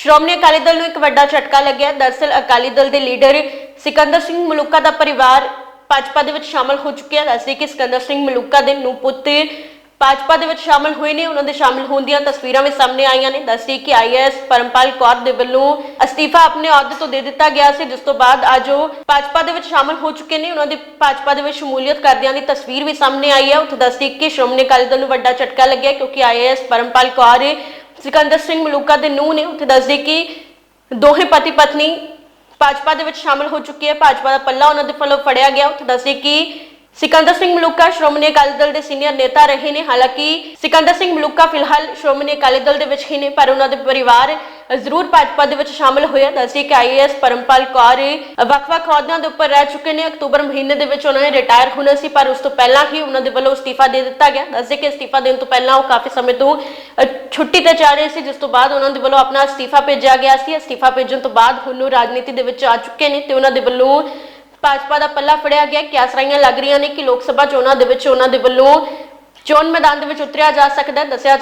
ਸ਼੍ਰੋਮਣੀ ਅਕਾਲੀ ਦਲ ਨੂੰ ਇੱਕ ਵੱਡਾ ਝਟਕਾ ਲੱਗਿਆ। ਦਰਸਲ ਅਕਾਲੀ ਦਲ ਦੇ ਲੀਡਰ ਸਿਕੰਦਰ ਸਿੰਘ ਮਲੂਕਾ ਦਾ ਪਰਿਵਾਰ ਭਾਜਪਾ ਦੇ ਵਿੱਚ ਸ਼ਾਮਲ ਹੋ ਚੁੱਕਿਆ। ਦੱਸਦੇ ਕਿ ਸਿਕੰਦਰ ਸਿੰਘ ਮਲੂਕਾ ਦੇ ਨੂੰ ਪੁੱਤ ਭਾਜਪਾ ਦੇ ਵਿੱਚ ਸ਼ਾਮਲ ਹੋਏ ਨੇ। ਉਹਨਾਂ ਦੇ ਸ਼ਾਮਲ ਹੋਣ ਦੀਆਂ ਤਸਵੀਰਾਂ ਵੀ ਸਾਹਮਣੇ ਆਈਆਂ ਨੇ। ਦੱਸਦੇ ਕਿ ਆਈਐਸ ਪਰਮਪਾਲ ਕੌਰ ਦੇ ਵੱਲੋਂ ਅਸਤੀਫਾ ਆਪਣੇ ਅਹੁਦੇ ਤੋਂ ਦੇ ਦਿੱਤਾ ਗਿਆ ਸੀ। ਜਿਸ ਤੋਂ ਬਾਅਦ ਅੱਜ ਉਹ ਭਾਜਪਾ ਦੇ ਵਿੱਚ ਸ਼ਾਮਲ ਹੋ ਚੁੱਕੇ ਨੇ। ਉਹਨਾਂ ਦੀ ਭਾਜਪਾ ਦੇ ਵਿੱਚ ਸ਼ਮੂਲੀਅਤ ਕਰਦਿਆਂ ਦੀ ਤਸਵੀਰ ਵੀ ਸਾਹਮਣੇ ਆਈ ਹੈ। ਉੱਥੇ ਦੱਸਦੇ ਕਿ ਸ਼੍ਰੋਮਣੀ ਅਕਾਲੀ ਦਲ ਨੂੰ ਵੱਡਾ ਝਟਕਾ ਲੱਗਿਆ ਕਿਉਂਕਿ ਆਈਐਸ ਪਰਮਪਾਲ ਕੌਰ ਸਿਕੰਦਰ ਸਿੰਘ ਮਲੂਕਾ ਦੇ ਨੂੰਹ ਨੇ ਉੱਥੇ ਦੱਸਦੇ ਕਿ ਦੋਹੇ ਪਤੀ ਪਤਨੀ ਭਾਜਪਾ ਦੇ ਵਿੱਚ ਸ਼ਾਮਲ ਹੋ ਚੁੱਕੀ ਹੈ। ਭਾਜਪਾ ਦਾ ਪੱਲਾ ਉਹਨਾਂ ਦੇ ਵੱਲੋਂ ਫੜਿਆ ਗਿਆ। ਉੱਥੇ ਦੱਸਦੇ ਕਿ ਸਿਕੰਦਰ ਸਿੰਘ ਮਲੂਕਾ ਸ਼੍ਰੋਮਣੀ ਅਕਾਲੀ ਦਲ ਦੇ ਸੀਨੀਅਰ ਨੇਤਾ ਰਹੇ ਨੇ। ਹਾਲਾਂਕਿ ਸਿਕੰਦਰ ਸਿੰਘ ਮਲੂਕਾ ਫਿਲਹਾਲ ਸ਼੍ਰੋਮਣੀ ਅਕਾਲੀ ਦਲ ਦੇ ਵਿੱਚ ਹੀ ਨੇ, ਪਰ ਉਹਨਾਂ ਦੇ ਪਰਿਵਾਰ ਜ਼ਰੂਰ ਭਾਜਪਾ ਦੇ ਵਿੱਚ ਸ਼ਾਮਲ ਹੋਇਆ ਦੱਸਦੇ ਕਿ ਆਈਐਸ ਪਰਮਪਾਲ ਕੌਰ ਵੱਖ-ਵੱਖ ਅਹੁਦਿਆਂ ਦੇ ਉੱਪਰ ਰਹਿ ਚੁੱਕੇ ਨੇ। ਅਕਤੂਬਰ ਮਹੀਨੇ ਦੇ ਵਿੱਚ ਉਹਨਾਂ ਨੇ ਰਿਟਾਇਰ ਹੋਣਾ ਸੀ, ਪਰ ਉਸ ਤੋਂ ਪਹਿਲਾਂ ਹੀ ਉਹਨਾਂ ਦੇ ਵੱਲੋਂ ਅਸਤੀਫਾ ਦੇ ਦਿੱਤਾ ਗਿਆ। ਦੱਸਦੇ ਕਿ ਅਸਤੀਫਾ ਦੇਣ ਤੋਂ ਪਹਿਲਾਂ ਉਹ ਕਾਫੀ ਸਮੇਂ ਤੋਂ ਛੁੱਟੀ ਤੇ ਜਾ ਰਹੇ ਸੀ, ਜਿਸ ਤੋਂ ਬਾਅਦ ਉਹਨਾਂ ਦੇ ਵੱਲੋਂ ਆਪਣਾ ਅਸਤੀਫਾ ਭੇਜਿਆ ਗਿਆ ਸੀ। ਅਸਤੀਫਾ ਭੇਜਣ ਤੋਂ ਬਾਅਦ ਹੁਣ ਉਹ ਰਾਜਨੀਤੀ ਦੇ ਵਿੱਚ ਆ ਚੁੱਕੇ ਨੇ ਤੇ ਉਹਨਾਂ ਦੇ ਵੱਲੋਂ ਭਾਜਪਾ ਦਾ ਪੱਲਾ ਫੜਿਆ ਗਿਆ। ਕਿਆਸਰਾਈਆਂ ਲੱਗ ਰਹੀਆਂ ਨੇ ਕਿ ਲੋਕ ਸਭਾ ਚੋਣਾਂ ਦੇ ਵਿੱਚ ਉਹਨਾਂ ਦੇ ਵੱਲੋਂ ਚੋਣ ਮੈਦਾਨ ਦੇ ਵਿੱਚ ਉਤਰਿਆ ਜਾ ਸਕਦਾ ਹੈ। ਦੱਸਿਆ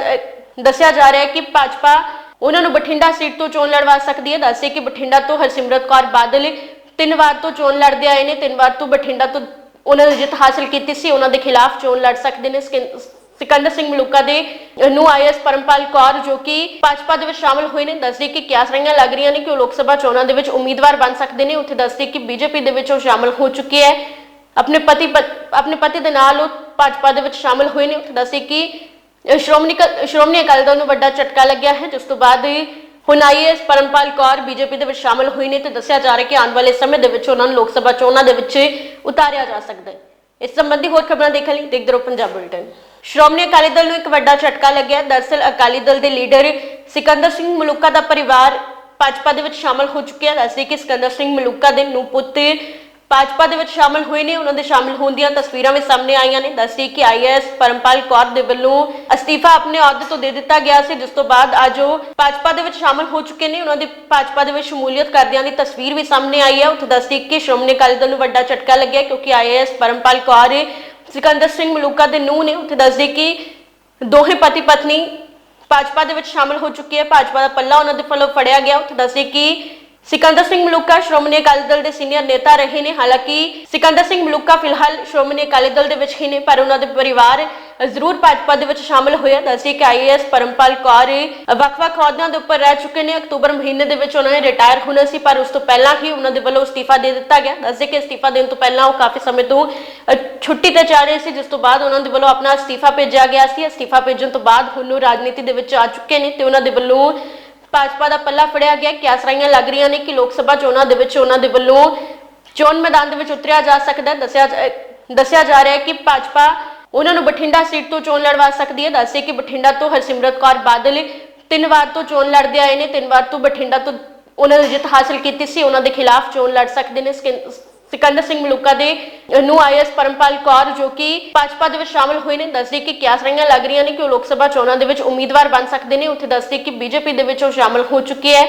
ਦੱਸਿਆ ਜਾ ਰਿਹਾ ਹੈ ਕਿ ਭਾਜਪਾ ਉਹਨਾਂ ਨੂੰ ਬਠਿੰਡਾ ਸੀਟ ਤੋਂ ਚੋਣ ਲੜਵਾ ਸਕਦੀ ਹੈ। ਦੱਸੇ ਕਿ ਬਠਿੰਡਾ ਤੋਂ ਹਰਸਿਮਰਤ ਕੌਰ ਬਾਦਲ ਤਿੰਨ ਵਾਰ ਤੋਂ ਚੋਣ ਲੜਦੇ ਆਏ ਨੇ, ਤਿੰਨ ਵਾਰ ਤੋਂ ਬਠਿੰਡਾ ਤੋਂ ਉਹਨਾਂ ਨੇ ਜਿੱਤ ਹਾਸਲ ਕੀਤੀ ਸੀ। ਉਹਨਾਂ ਦੇ ਖਿਲਾਫ ਚੋਣ ਲੜ ਸਕਦੇ ਨੇ। ਸਿਕੰਦਰ ਸਿੰਘ ਮਲੂਕਾ ਦੇ ਨੂੰ ਆਈਐਸ ਪਰਮਪਾਲ ਕੌਰ ਜੋ ਕਿ ਭਾਜਪਾ ਦੇ ਵਿੱਚ ਸ਼ਾਮਲ ਹੋਏ ਨੇ। ਦੱਸਦੇ ਕਿ ਕਿਆ ਰਹੀਆਂ ਲੱਗ ਰਹੀਆਂ ਨੇ ਕਿ ਉਹ ਲੋਕ ਸਭਾ ਚੋਣਾਂ ਦੇ ਵਿੱਚ ਉਮੀਦਵਾਰ ਬਣ ਸਕਦੇ ਨੇ। ਉੱਥੇ ਦੱਸਦੇ ਕਿ ਬੀਜੇਪੀ ਦੇ ਵਿੱਚ ਉਹ ਸ਼ਾਮਲ ਹੋ ਚੁੱਕੇ ਹੈ। ਆਪਣੇ ਪਤੀ ਪਤ- ਆਪਣੇ ਪਤੀ ਦੇ ਨਾਲ ਉਹ ਭਾਜਪਾ ਦੇ ਵਿੱਚ ਸ਼ਾਮਲ ਹੋਏ ਨੇ। ਉੱਥੇ ਦੱਸਦੇ ਕਿ ਸ਼੍ਰੋਮਣੀ ਕ- ਸ਼੍ਰੋਮਣੀ ਅਕਾਲੀ ਦਲ ਨੂੰ ਵੱਡਾ ਝਟਕਾ ਲੱਗਿਆ ਹੈ, ਜਿਸ ਤੋਂ ਬਾਅਦ ਹੁਣ ਆਈਐਸ ਪਰਮਪਾਲ ਕੌਰ ਬੀਜੇਪੀ ਦੇ ਵਿੱਚ ਸ਼ਾਮਲ ਹੋਈ ਨੇ ਤੇ ਦੱਸਿਆ ਜਾ ਰਿਹਾ ਕਿ ਆਉਣ ਵਾਲੇ ਸਮੇਂ ਦੇ ਵਿੱਚ ਉਹਨਾਂ ਨੂੰ ਲੋਕ ਸਭਾ ਚੋਣਾਂ ਦੇ ਵਿੱਚ ਉਤਾਰਿਆ ਜਾ ਸਕਦਾ ਹੈ। ਇਸ ਸੰਬੰਧੀ ਹੋਰ ਖਬਰਾਂ ਦੇਖਣ ਲਈ ਦੇਖਦੇ ਰਹੋ ਪੰਜਾਬ ਬੁਲੇਟਿਨ। ਸ਼੍ਰੋਮਣੀ ਅਕਾਲੀ ਦਲ ਨੂੰ ਇੱਕ ਵੱਡਾ ਝਟਕਾ ਲੱਗਿਆ। ਦਰਅਸਲ ਅਕਾਲੀ ਦਲ ਦੇ ਲੀਡਰ ਸਿਕੰਦਰ ਸਿੰਘ ਮਲੂਕਾ ਦਾ ਪਰਿਵਾਰ ਭਾਜਪਾ ਦੇ ਵਿੱਚ ਸ਼ਾਮਲ ਹੋ ਚੁੱਕਿਆ ਦੱਸਦੇ ਕਿ ਸਿਕੰਦਰ ਸਿੰਘ ਮਲੂਕਾ ਦੇ ਨੂੰ ਪੁੱਤ ਭਾਜਪਾ ਦੇ ਵਿੱਚ ਸ਼ਾਮਲ ਹੋਏ ਨੇ, ਉਹਨਾਂ ਦੇ ਸ਼ਾਮਲ ਹੋਣ ਦੀਆਂ ਤਸਵੀਰਾਂ ਵੀ ਸਾਹਮਣੇ ਆਈਆਂ ਨੇ। ਦੱਸਦੇ ਕਿ ਆਈਐਸ ਪਰਮਪਾਲ ਕੌਰ ਦੇ ਵੱਲੋਂ ਅਸਤੀਫਾ ਆਪਣੇ ਅਹੁਦੇ ਤੋਂ ਦੇ ਦਿੱਤਾ ਗਿਆ ਸੀ। ਜਿਸ ਤੋਂ ਬਾਅਦ ਅੱਜ ਉਹ ਭਾਜਪਾ ਦੇ ਵਿੱਚ ਸ਼ਾਮਲ ਹੋ ਚੁੱਕੇ ਨੇ। ਉਹਨਾਂ ਦੀ ਭਾਜਪਾ ਦੇ ਵਿੱਚ ਸ਼ਮੂਲੀਅਤ ਕਰਦਿਆਂ ਦੀ ਤਸਵੀਰ ਵੀ ਸਾਹਮਣੇ ਆਈ ਹੈ। ਉੱਥੇ ਦੱਸਦੀ ਕਿ ਸ਼੍ਰੋਮਣੀ ਅਕਾਲੀ ਦਲ ਨੂੰ ਵੱਡਾ ਝਟਕਾ ਲੱਗਿਆ ਕਿਉਂਕਿ ਆਈਐਸ ਪਰਮਪਾਲ ਕੌਰ ਸਿਕੰਦਰ ਸਿੰਘ ਮਲੂਕਾ ਦੇ ਨੂੰਹ ਨੇ। ਉੱਥੇ ਦੱਸਦੀ ਕਿ ਦੋਹੇ ਪਤੀ ਪਤਨੀ ਭਾਜਪਾ ਦੇ ਵਿੱਚ ਸ਼ਾਮਲ ਹੋ ਚੁੱਕੀ ਹੈ। ਭਾਜਪਾ ਦਾ ਪੱਲਾ ਉਹਨਾਂ ਦੇ ਵੱਲੋਂ ਫੜਿਆ ਗਿਆ। ਉੱਥੇ ਦੱਸਦੀ ਕਿ ਸਿਕੰਦਰ ਸਿੰਘ ਮਲੂਕਾ, ਸ਼੍ਰੋਮਣੀ ਅਕਾਲੀ ਦਲ ਦੇ ਸੀਨੀਅਰ ਨੇਤਾ ਰਹੇ ਨੇ। ਹਾਲਾਂਕਿ ਸਿਕੰਦਰ ਸਿੰਘ ਮਲੂਕਾ ਫਿਲਹਾਲ ਸ਼੍ਰੋਮਣੀ ਅਕਾਲੀ ਦਲ ਦੇ ਵਿੱਚ ਹੀ ਨੇ, ਪਰ ਉਹਨਾਂ ਦੇ ਪਰਿਵਾਰ ਜ਼ਰੂਰ ਭਾਜਪਾ ਦੇ ਵਿੱਚ ਸ਼ਾਮਲ ਹੋਇਆ ਦੱਸਦੇ ਕਿ ਆਈਐਸ ਪਰਮਪਾਲ ਕੌਰ, ਵੱਖ-ਵੱਖ ਅਹੁਦਿਆਂ ਦੇ ਉੱਪਰ ਰਹਿ ਚੁੱਕੇ ਨੇ। ਅਕਤੂਬਰ ਮਹੀਨੇ ਦੇ ਵਿੱਚ ਉਹਨਾਂ ਨੇ ਰਿਟਾਇਰ ਹੋਣਾ ਸੀ, ਪਰ ਉਸ ਤੋਂ ਪਹਿਲਾਂ ਹੀ ਉਹਨਾਂ ਦੇ ਵੱਲੋਂ ਅਸਤੀਫਾ ਦੇ ਦਿੱਤਾ ਗਿਆ। ਦੱਸਦੇ ਕਿ ਅਸਤੀਫਾ ਦੇਣ ਤੋਂ ਪਹਿਲਾਂ ਉਹ ਕਾਫੀ ਸਮੇਂ ਤੋਂ ਛੁੱਟੀ ਤੇ ਜਾ ਰਹੇ ਸੀ, ਜਿਸ ਤੋਂ ਬਾਅਦ ਉਹਨਾਂ ਦੇ ਵੱਲੋਂ ਆਪਣਾ ਅਸਤੀਫਾ ਭੇਜਿਆ ਗਿਆ ਸੀ। ਅਸਤੀਫਾ ਭੇਜਣ ਤੋਂ ਬਾਅਦ ਹੁਣ ਰਾਜਨੀਤੀ ਦੇ ਵਿੱਚ ਆ ਚੁੱਕੇ ਨੇ ਤੇ ਉਹਨਾਂ ਦੇ ਵੱਲੋਂ ਭਾਜਪਾ ਦਾ ਪੱਲਾ ਫੜਿਆ ਗਿਆ। ਕਿਆਸਰਾਈਆਂ ਲੱਗ ਰਹੀਆਂ ਨੇ ਕਿ ਲੋਕ ਸਭਾ ਚੋਣਾਂ ਦੇ ਵਿੱਚ ਉਹਨਾਂ ਦੇ ਵੱਲੋਂ ਚੋਣ ਮੈਦਾਨ ਦੇ ਵਿੱਚ ਉਤਰਿਆ ਜਾ ਸਕਦਾ ਦੱਸਿਆ ਜਾ- ਦੱਸਿਆ ਜਾ ਰਿਹਾ ਹੈ ਕਿ ਭਾਜਪਾ ਉਹਨਾਂ ਨੂੰ ਬਠਿੰਡਾ ਸੀਟ ਤੋਂ ਚੋਣ ਲੜਵਾ ਸਕਦੀ ਹੈ। ਦੱਸੇ ਕਿ ਬਠਿੰਡਾ ਤੋਂ ਹਰਸਿਮਰਤ ਕੌਰ ਬਾਦਲ ਤਿੰਨ ਵਾਰ ਤੋਂ ਚੋਣ ਲੜਦੇ ਆਏ ਨੇ। ਤਿੰਨ ਵਾਰ ਤੋਂ ਬਠਿੰਡਾ ਤੋਂ ਉਹਨਾਂ ਨੇ ਜਿੱਤ ਹਾਸਲ ਕੀਤੀ ਸੀ। ਉਹਨਾਂ ਦੇ ਖਿਲਾਫ ਚੋਣ ਲੜ ਸਕਦੇ ਨੇ। ਸਿਕੰਦਰ ਸਿੰਘ ਮਲੂਕਾ ਦੇ ਨੂੰ ਆਈਐਸ ਪਰਮਪਾਲ ਕੌਰ ਜੋ ਕਿ ਭਾਜਪਾ ਦੇ ਵਿੱਚ ਸ਼ਾਮਲ ਹੋਏ ਨੇ, ਦੱਸਦੇ ਕਿ ਕਿਆਸ ਰਹੀਆਂ ਲੱਗ ਰਹੀਆਂ ਨੇ ਕਿ ਉਹ ਲੋਕ ਸਭਾ ਚੋਣਾਂ ਦੇ ਵਿੱਚ ਉਮੀਦਵਾਰ ਬਣ ਸਕਦੇ ਨੇ। ਉੱਥੇ ਦੱਸਦੇ ਕਿ ਬੀਜੇਪੀ ਦੇ ਵਿੱਚ ਉਹ ਸ਼ਾਮਲ ਹੋ ਚੁੱਕੇ ਹੈ।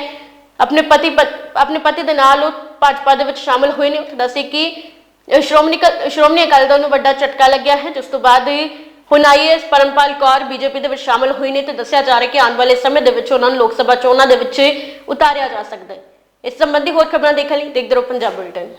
ਆਪਣੇ ਪਤੀ ਆਪਣੇ ਪਤੀ ਦੇ ਨਾਲ ਉਹ ਭਾਜਪਾ ਦੇ ਵਿੱਚ ਸ਼ਾਮਲ ਹੋਏ ਨੇ। ਉੱਥੇ ਦੱਸਦੇ ਕਿ ਸ਼੍ਰੋਮਣੀ ਸ਼੍ਰੋਮਣੀ ਅਕਾਲੀ ਦਲ ਨੂੰ ਵੱਡਾ ਝਟਕਾ ਲੱਗਿਆ ਹੈ। ਜਿਸ ਤੋਂ ਬਾਅਦ ਹੁਣ ਆਈਐਸ ਪਰਮਪਾਲ ਕੌਰ ਬੀਜੇਪੀ ਦੇ ਵਿੱਚ ਸ਼ਾਮਲ ਹੋਈ ਨੇ ਤੇ ਦੱਸਿਆ ਜਾ ਰਿਹਾ ਕਿ ਆਉਣ ਵਾਲੇ ਸਮੇਂ ਦੇ ਵਿੱਚ ਉਹਨਾਂ ਨੂੰ ਲੋਕ ਸਭਾ ਚੋਣਾਂ ਦੇ ਵਿੱਚ ਉਤਾਰਿਆ ਜਾ ਸਕਦਾ ਹੈ। ਇਸ ਸੰਬੰਧੀ ਹੋਰ ਖਬਰਾਂ ਦੇਖਣ ਲਈ ਦੇਖਦੇ ਰਹੋ ਪੰਜਾਬ ਬੁਲੇਟਿਨ।